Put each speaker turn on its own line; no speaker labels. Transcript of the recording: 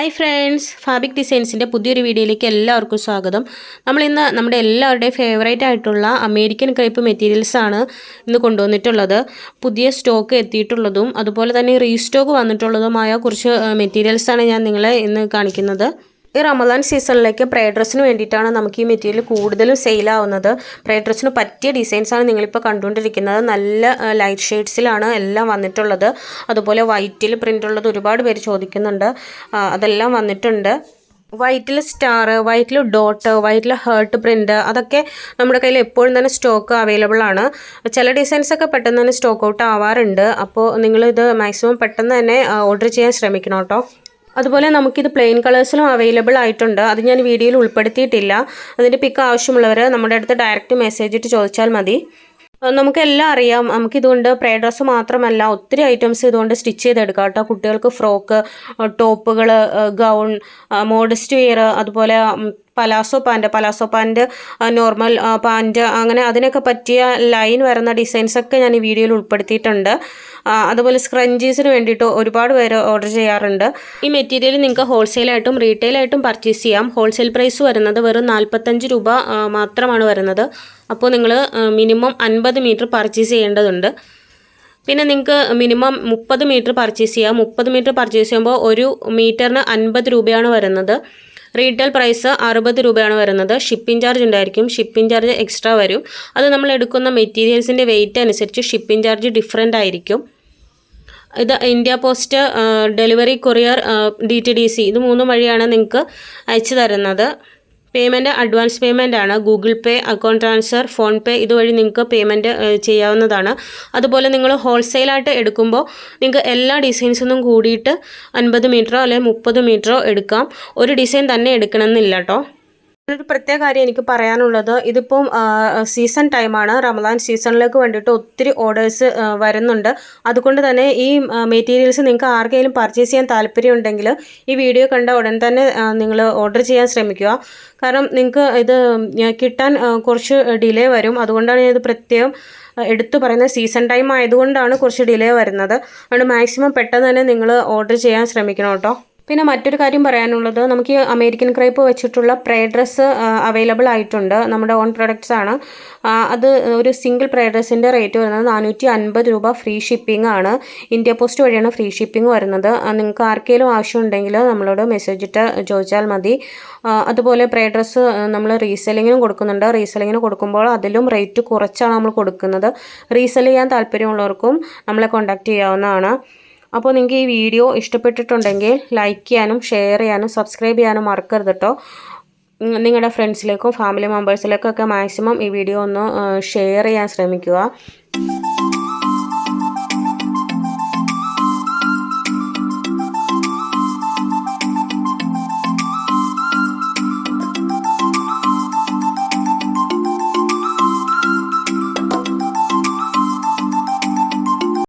Hi friends ഫാബിക് ഡിസൈൻസിന്റെ പുതിയൊരു വീഡിയോയിലേക്ക് എല്ലാവർക്കും സ്വാഗതം. നമ്മൾ ഇന്ന് നമ്മുടെ എല്ലാവരുടെയും ഫേവറേറ്റ് ആയിട്ടുള്ള അമേരിക്കൻ ക്രൈപ്പ് മെറ്റീരിയൽസാണ് ഇന്ന് കൊണ്ടുവന്നിട്ടുള്ളത്. പുതിയ സ്റ്റോക്ക് എത്തിയിട്ടുള്ളതും അതുപോലെ തന്നെ റീസ്റ്റോക്ക് വന്നിട്ടുള്ളതുമായ കുറച്ച് മെറ്റീരിയൽസാണ് ഞാൻ നിങ്ങളെ ഇന്ന് കാണിക്കുന്നത്. ഈ റമദാൻ സീസണിലേക്ക് പ്രേ ഡ്രസ്സിന് വേണ്ടിയിട്ടാണ് നമുക്ക് ഈ മെറ്റീരിയൽ കൂടുതലും സെയിലാവുന്നത്. പ്രേ ഡ്രസ്സിന് പറ്റിയ ഡിസൈൻസാണ് നിങ്ങളിപ്പോൾ കണ്ടുകൊണ്ടിരിക്കുന്നത്. നല്ല ലൈറ്റ് ഷെയ്ഡ്സിലാണ് എല്ലാം വന്നിട്ടുള്ളത്. അതുപോലെ വൈറ്റിൽ പ്രിന്റ് ഉള്ളത് ഒരുപാട് പേര് ചോദിക്കുന്നുണ്ട്. അതെല്ലാം വന്നിട്ടുണ്ട്. വൈറ്റിൽ സ്റ്റാർ വൈറ്റിൽ ഡോട്ട് വൈറ്റിൽ ഹേർട്ട് പ്രിന്റ് അതൊക്കെ നമ്മുടെ കയ്യിൽ എപ്പോഴും തന്നെ സ്റ്റോക്ക് അവൈലബിൾ ആണ്. ചില ഡിസൈൻസ് ഒക്കെ പെട്ടെന്ന് തന്നെ സ്റ്റോക്ക് ഔട്ട് ആവാറുണ്ട്. അപ്പോൾ നിങ്ങളിത് മാക്സിമം പെട്ടെന്ന് തന്നെ ഓർഡർ ചെയ്യാൻ ശ്രമിക്കണം കേട്ടോ. അതുപോലെ നമുക്കിത് പ്ലെയിൻ കളേഴ്സിലും അവൈലബിൾ ആയിട്ടുണ്ട്. അത് ഞാൻ വീഡിയോയിൽ ഉൾപ്പെടുത്തിയിട്ടില്ല. അതിന്റെ പിക്ക് ആവശ്യമുള്ളവർ നമ്മുടെ അടുത്ത് ഡയറക്റ്റ് മെസ്സേജ് ഇട്ട് ചോദിച്ചാൽ മതി. നമുക്കെല്ലാം അറിയാം. നമുക്കിതുകൊണ്ട് പ്രേ ഡ്രസ്സ് മാത്രമല്ല ഒത്തിരി ഐറ്റംസ് ഇതുകൊണ്ട് സ്റ്റിച്ച് ചെയ്തെടുക്കാം കേട്ടോ. കുട്ടികൾക്ക് ഫ്രോക്ക് ടോപ്പുകൾ ഗൗൺ മോഡസ്റ്റ് വെയർ അതുപോലെ palazzo pant palazzo pant normal pant അങ്ങനെ അതിനൊക്കെ പറ്റിയ ലൈൻ വരുന്ന ഡിസൈൻസ് ഒക്കെ ഞാൻ ഈ വീഡിയോയിൽ ഉൾപ്പെടുത്തിയിട്ടുണ്ട്. അതുപോലെ സ്ക്രഞ്ചീസിന് വേണ്ടിയിട്ട് ഒരുപാട് പേര് ഓർഡർ ചെയ്യാറുണ്ട്. ഈ മെറ്റീരിയൽ നിങ്ങൾക്ക് ഹോൾസെയിലായിട്ടും റീറ്റെയിലായിട്ടും പർച്ചേസ് ചെയ്യാം. ഹോൾസെയിൽ പ്രൈസ് വരുന്നത് വെറും നാൽപ്പത്തഞ്ച് രൂപ മാത്രമാണ് വരുന്നത്. അപ്പോൾ നിങ്ങൾ മിനിമം അൻപത് മീറ്റർ പർച്ചേസ് ചെയ്യേണ്ടതുണ്ട്. പിന്നെ നിങ്ങൾക്ക് മിനിമം മുപ്പത് മീറ്റർ പർച്ചേസ് ചെയ്യാം. മുപ്പത് മീറ്റർ പർച്ചേസ് ചെയ്യുമ്പോൾ ഒരു മീറ്ററിന് അൻപത് രൂപയാണ് വരുന്നത്. റീറ്റെയിൽ പ്രൈസ് അറുപത് രൂപയാണ് വരുന്നത്. ഷിപ്പിംഗ് ചാർജ് ഉണ്ടായിരിക്കും. ഷിപ്പിംഗ് ചാർജ് എക്സ്ട്രാ വരും. അത് നമ്മൾ എടുക്കുന്ന മെറ്റീരിയൽസിന്റെ വെയിറ്റ് അനുസരിച്ച് ഷിപ്പിംഗ് ചാർജ് ഡിഫറെന്റ് ആയിരിക്കും. ഇത് India post delivery courier D T D C ഇത് മൂന്നും വഴിയാണ് നിങ്ങൾക്ക് അയച്ചു തരുന്നത്. പേയ്മെന്റ് അഡ്വാൻസ് പേയ്മെന്റ് ആണ്. Google Pay account transfer PhonePe ഇതുവഴി നിങ്ങൾക്ക് പേയ്മെന്റ് ചെയ്യാവുന്നതാണ്. അതുപോലെ നിങ്ങൾ ഹോൾസെയിലായിട്ട് എടുക്കുമ്പോൾ നിങ്ങൾക്ക് എല്ലാ ഡിസൈൻസൊന്നും കൂടിയിട്ട് അൻപത് മീറ്ററോ അല്ലെങ്കിൽ മുപ്പത് മീറ്ററോ എടുക്കാം. ഒരു ഡിസൈൻ തന്നെ എടുക്കണമെന്നില്ല കേട്ടോ ഒരു പ്രത്യേക കാര്യം എനിക്ക് പറയാനുള്ളത്. ഇതിപ്പം സീസൺ ടൈമാണ് റമദാൻ സീസണിലേക്ക് വേണ്ടിയിട്ട് ഒത്തിരി ഓർഡേഴ്സ് വരുന്നുണ്ട്. അതുകൊണ്ട് തന്നെ ഈ മെറ്റീരിയൽസ് നിങ്ങൾക്ക് ആർക്കെങ്കിലും പർച്ചേസ് ചെയ്യാൻ താല്പര്യമുണ്ടെങ്കിൽ ഈ വീഡിയോ കണ്ട ഉടൻ തന്നെ നിങ്ങൾ ഓർഡർ ചെയ്യാൻ ശ്രമിക്കുക. കാരണം നിങ്ങൾക്ക് ഇത് കിട്ടാൻ കുറച്ച് ഡിലേ വരും. അതുകൊണ്ടാണ് ഞാൻ ഇത് പ്രത്യേകം എടുത്തു പറയുന്നത്. സീസൺ ടൈം ആയതുകൊണ്ടാണ് കുറച്ച് ഡിലേ വരുന്നത്. അതുകൊണ്ട് മാക്സിമം പെട്ടെന്ന് തന്നെ നിങ്ങൾ ഓർഡർ ചെയ്യാൻ ശ്രമിക്കണം കേട്ടോ. പിന്നെ മറ്റൊരു കാര്യം പറയാനുള്ളത് നമുക്ക് ഈ അമേരിക്കൻ ക്രൈപ്പ് വെച്ചിട്ടുള്ള പ്രേ ഡ്രസ്സ് അവൈലബിൾ ആയിട്ടുണ്ട്. നമ്മുടെ ഓൺ പ്രൊഡക്ട്സ് ആണ്. അത് ഒരു സിംഗിൾ പ്രേ ഡ്രസ്സിന്റെ റേറ്റ് വരുന്നത് നാനൂറ്റി അൻപത് രൂപ ഫ്രീ ഷിപ്പിംഗ് ആണ്. ഇന്ത്യ പോസ്റ്റ് വഴിയാണ് ഫ്രീ ഷിപ്പിംഗ് വരുന്നത്. നിങ്ങൾക്ക് ആർക്കെങ്കിലും ആവശ്യമുണ്ടെങ്കിൽ നമ്മളോട് മെസ്സേജ് ഇട്ട് ചോദിച്ചാൽ മതി. അതുപോലെ പ്രേ ഡ്രസ്സ് നമ്മൾ റീസെല്ലിങ്ങിനും കൊടുക്കുന്നുണ്ട്. റീസെല്ലിങ്ങിന് കൊടുക്കുമ്പോൾ അതിലും റേറ്റ് കുറച്ചാണ് നമ്മൾ കൊടുക്കുന്നത്. റീസെൽ ചെയ്യാൻ താല്പര്യമുള്ളവർക്കും നമ്മളെ കോൺടാക്റ്റ് ചെയ്യാവുന്നതാണ്. അപ്പോൾ നിങ്ങൾക്ക് ഈ വീഡിയോ ഇഷ്ടപ്പെട്ടിട്ടുണ്ടെങ്കിൽ ലൈക്ക് ചെയ്യാനും ഷെയർ ചെയ്യാനും സബ്സ്ക്രൈബ് ചെയ്യാനും മറക്കരുത് കേട്ടോ നിങ്ങളുടെ ഫ്രണ്ട്സിലേക്കും ഫാമിലി മെമ്പേഴ്സിലേക്കും ഒക്കെ മാക്സിമം ഈ വീഡിയോ ഒന്ന് ഷെയർ ചെയ്യാൻ ശ്രമിക്കുക.